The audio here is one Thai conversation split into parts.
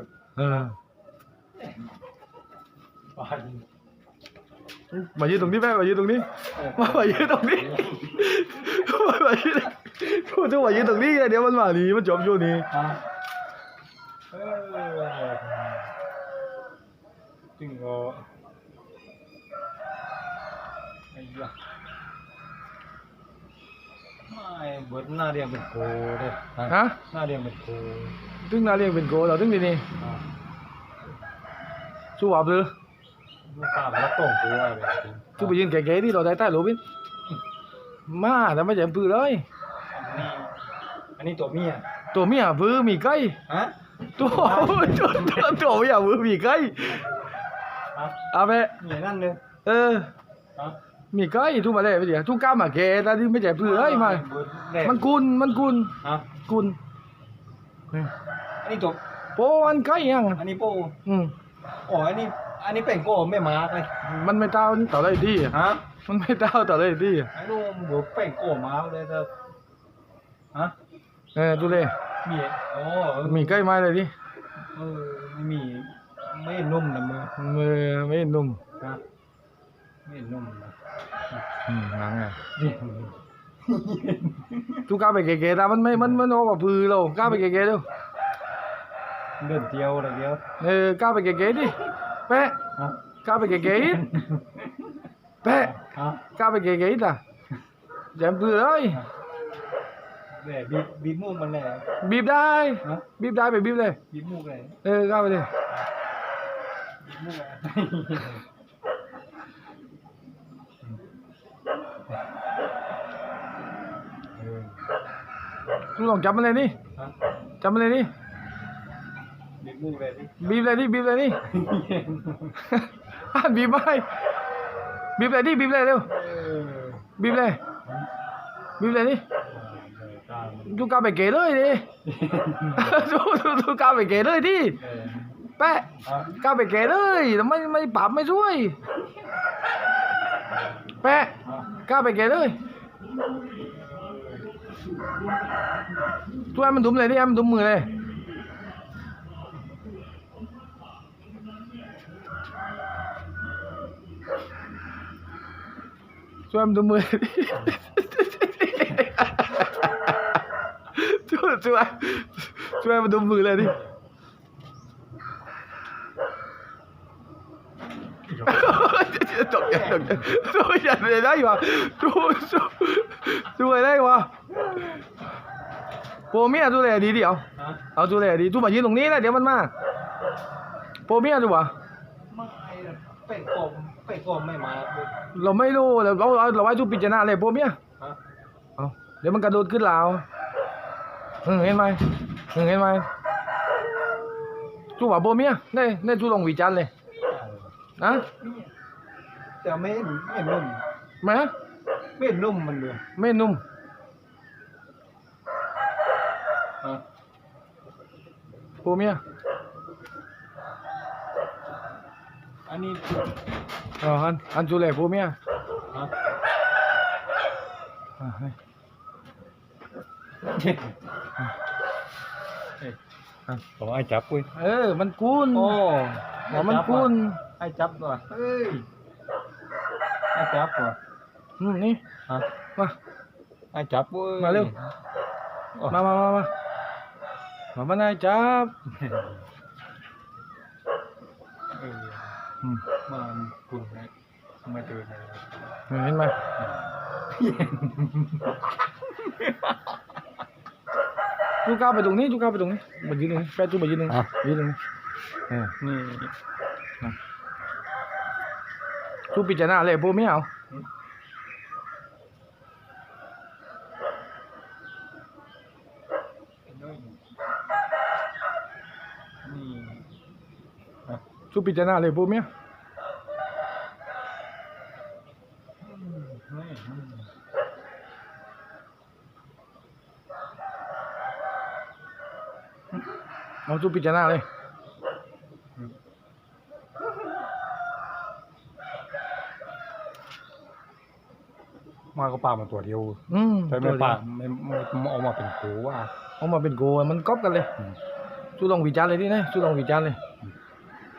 เลยเออปานมายืนตรงนี้แม่มายืนตรงนี้มามายืนตรงนี้มามายืนพูดถึงมายืนตรงนี้ไงเดี๋ยวมันมาหนีมันจบอยู่นี่อะเออจริงเหรอไอ้ยะไม่เบิดหน้าเรียงเป็นโกเลยฮะหน้าเรียงเป็นโก ถึงนาเรียกเป็นโกเราถึงที่นี่อะสู้อับเลยลูกตามันก็ตรงตัวเลยจริงสู้ไปยืนแก่ๆที่เราได้ใต้โลบินมาแต่ไม่ใช่ปืนเลยอันนี้อันนี้ตัวเมียตัวเมียปืนมีไก่ฮะตัวตัวตัวตัวเมียปืนมีไก่ฮะเอาไปเมียนั่นเลยเออฮะมีไก่ทุกมาเลยไปเดี๋ยวทุกก้ามาแก่แต่ที่ไม่ใช่ปืนเลยมาเบิดแดงมันกุนมันกุนฮะกุน นี่อันนี้ตัวโปอันไก่ยังอันนี้โป้อืมอ๋ออันนี้ อันนี้เป็นโก้ไม่มาร์กเลยมันไม่เต้าต่อเลยดีอะฮะมันไม่เต้าต่อเลยดีอะไอ้ลูกหัวเป็นโก้มาร์กเลยแต่ฮะเออดูเลยมีโอ้เออมีใกล้ไม้เลยดิเออไม่มีไม่นุ่มนะมือมือไม่นุ่มฮะไม่นุ่มนะอืมหนังไงนี่ทุกก้าวไปเก๋ๆแต่มันไม่มันมันออกมาพือเราก้าวไปเก๋ๆดู เดินเที่ยวอะไรเดียวเออก้าวไปเก๋ๆดิแปะฮะก้าวไปเก๋ๆอีกแปะฮะก้าวไปเก๋ๆ บีบบีบมูกมันแหละบีบได้ฮะบีบได้ไปบีบเลยบีบมูกเลยเออก้าวไปเลยบีบมูกเลยเออทุกลองจับมันเลยนี่ฮะจับมันเลยนี่บีบมูกเลยดิบีบเลยนี่บีบเลยนี่อ่านบีบไม่บีบเลยนี่บีบเลยเร็วเออบีบเลยบีบเลยนี่ตามมันทุกก้าวไปเก๋เลยดิทุกทุกทุกก้าวไปเก๋เลยดิเออแปะอะก้าวไปเก๋เลยแต่ไม่ไม่ปรับไม่ช่วย แปะอะก้าวไปเก๋เลยช่วยมันดุมเลยดิให้มันดุมมือเลยช่วยมันดุมมือดิช่วยช่วยช่วยมันดุมมือเลยดิ ตกใจตกใจตัวใหญ่เลยได้วะตัวตัวตัวได้วะโปเมียตัวไหนดีเดียวเอาตัวไหนดีตัวมายืนตรงนี้นะเดี๋ยวมันมาโปเมียตัววะไม่เป็ดกลม เป็ดกลมไม่มาเลยเราไม่รู้เราเราเราเราไว้ทุกปิจารณาเลยโปเมียฮะเอาเดี๋ยวมันกระโดดขึ้นลาวเออเห็นไหมเออเห็นไหมตัวว่าโปเมียได้ได้ตัวลงวิจารณ์เลยนะแต่ไม่เห็นไม่เห็นนุ่มไหมไม่เห็นนุ่มมันเลยไม่นุ่มฮะโปเมีย อันนี้อ๋ออันอันตัวไหนโปเมียฮะอ่าให้เอ้ยผมไอ้จับปุ้ยเออ มันกุนโอ้หัวมันกุนไอ้จับว่ะเอ้ยไอ้จับว่ะอืมนี่ฮะมาไอ้จับปุ้ยมาเร็วโอ้มามามามามามานายจับ เออ อืมมันกุนนะมาเจอเลยเห็นไหมจูก้าวไปตรงนี้จูก้าวไปตรงนี้มายืนตรงนี้แป๊ะจูมายืนตรงนี้ยืนตรงนี้เออนี่จูปิจารณาเลยโบไม่เอา จูปิจารณาเลยโบไม่เอาไม่เอาจูปิจารณาเลยมาก็ปลามาตัวเดียวอืมแต่ไม่ปลาไม่ไม่ไม่ออกมาเป็นโกว่าเอามาเป็นโกมันก๊อปกันเลย chú đồng vị chán lên đi này chú đồng vị chán lên đó này chú cao phải kể kể ít à dù á ngon mấy cái chít เลย chú lệ phân à phân à cái mai phân à cái mai nè chừng ăn นี่ปั้นมาอืมนี่ดูมายืนตรงนี้ยืนตรงนี้เออยื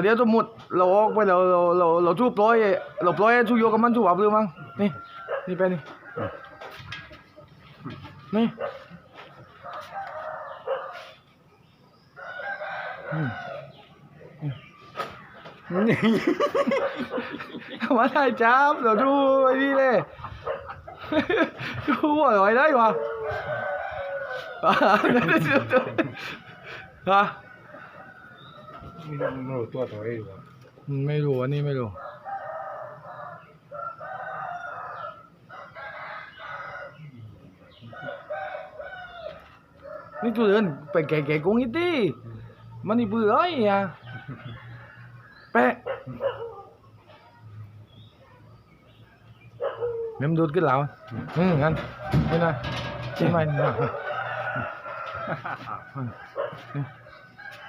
เหยื่อแล้วนี่แต่เดียวสมมติเราออกไปเราเราเราเราจูปล่อยเราปล่อยให้จูโยกับมันจูอับเรือมั้งนี่นี่ไปนี่นี่อืมมาได้จับเราดูไอ้นี่เลยดูหัวลอยได้ปะอะฮะ ม่รู้ตัวตัวเองหรอไม่รู้อันนี้ไม่รู้นี่ตัวเดินไปแก่ๆกงอีตีมันนี่เบื่อไอ้อะแปะเมมดูดขึ้นแล้วอืมงั้นไม่นะใช่ไหมนะ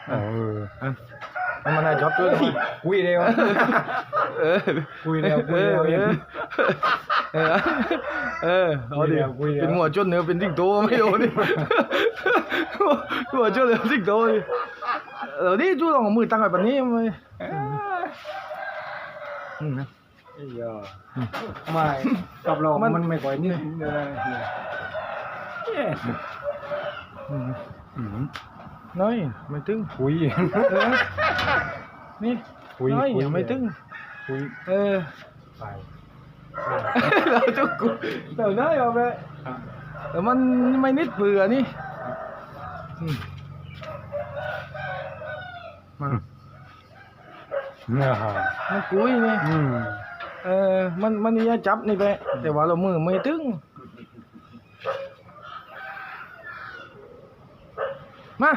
เอออันอันมันน่าชอบช่วยหน่อยคุยเร็วเออคุยแล้วคุยแล้วเออเออเออเอาดิคุยแล้วคุยแล้วเป็นหัวจนเนื้อเป็นสิงโตไม่โดนดิหัวจนเนื้อสิงโตดิเออนี่จูลองเอามือตั้งไว้แบบนี้ไหมอืมนะไอ้ยาไม่กับเรามันมันไม่ค่อยนิดเลยเนี่ยอืมอืม น้อยไม่ตึงคุยเออนี่คุยน้อยคุยยังไม่ตึงคุยเออไปเราจุกกูแต่น้อยเอาไปแต่มันไม่นิดเบื่อนี่อืมมาเนี่ยฮะมันกุยนี่อืมเออมันมันนี่จะจับนี่ไปแต่ว่าเรามือไม่ตึงมา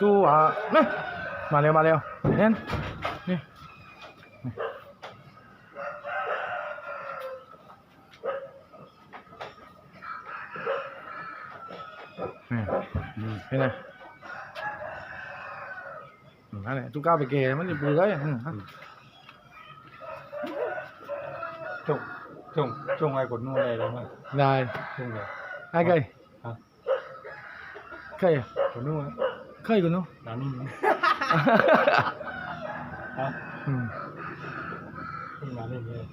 จูอะนี่มาเร็วมาเร็วเน่นนี่นี่นี่อืมเห็นไหมอืมนั่นแหละจูก้าวไปเกยมันจะเบื่อเลยอืมฮะจงจงจงไอ้กดนู่นอะไรเลยมั้ยได้จงเลยไอ้ไก่ฮะไก่อะกดนู่น 介護の？波に。あ、うん。波に。